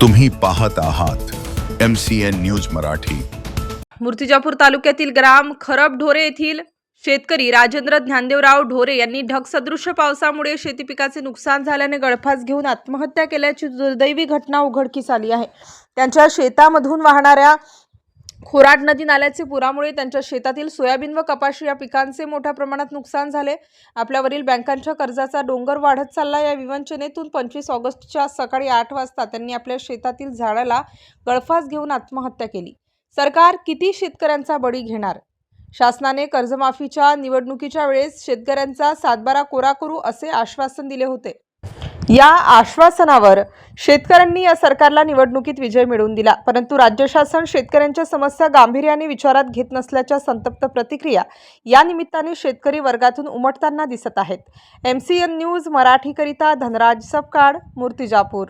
तुम्ही पाहत आहात M C N news Marathi. Murtijapur तालुक्यातील ग्राम खरब ढोरे येथील शेतकरी राजेंद्र ज्ञानदेवराव ढोरे यांनी ढगसदृश्य पावसामुळे शेती पिकाचे नुकसान झाल्याने गळफास घेऊन आत्महत्या केल्याची दुर्दैवी घटना उघडकीस आली आहे. त्यांच्या शेतामधून वाहणाऱ्या खोराड नदी नाल्याचे पुरामुळे त्यांच्या शेतातील सोयाबीन व कपाशी या पिकांचे मोठ्या प्रमाणात नुकसान झाले. आपल्यावरील बँकांच्या कर्जाचा डोंगर वाढत चालला. या विवंचनेतून पंचवीस ऑगस्टच्या सकाळी आठ वाजता त्यांनी आपल्या शेतातील झाडाला गळफास घेऊन आत्महत्या केली. सरकार किती शेतकऱ्यांचा बळी घेणार? शासनाने कर्जमाफीच्या निवडणुकीच्या वेळेस शेतकऱ्यांचा सातबारा कोरा करू असे आश्वासन दिले होते. या आश्वासनावर शेतकऱ्यांनी या सरकारला निवडणुकीत विजय मिळवून दिला. परंतु राज्य शासन शेतकऱ्यांच्या समस्या गांभीर्याने विचारात घेत नसल्याच्या संतप्त प्रतिक्रिया या निमित्ताने शेतकरी वर्गातून उमटताना दिसत आहेत. एम सी एन न्यूज मराठीकरिता धनराज सपकाळ मूर्तिजापूर.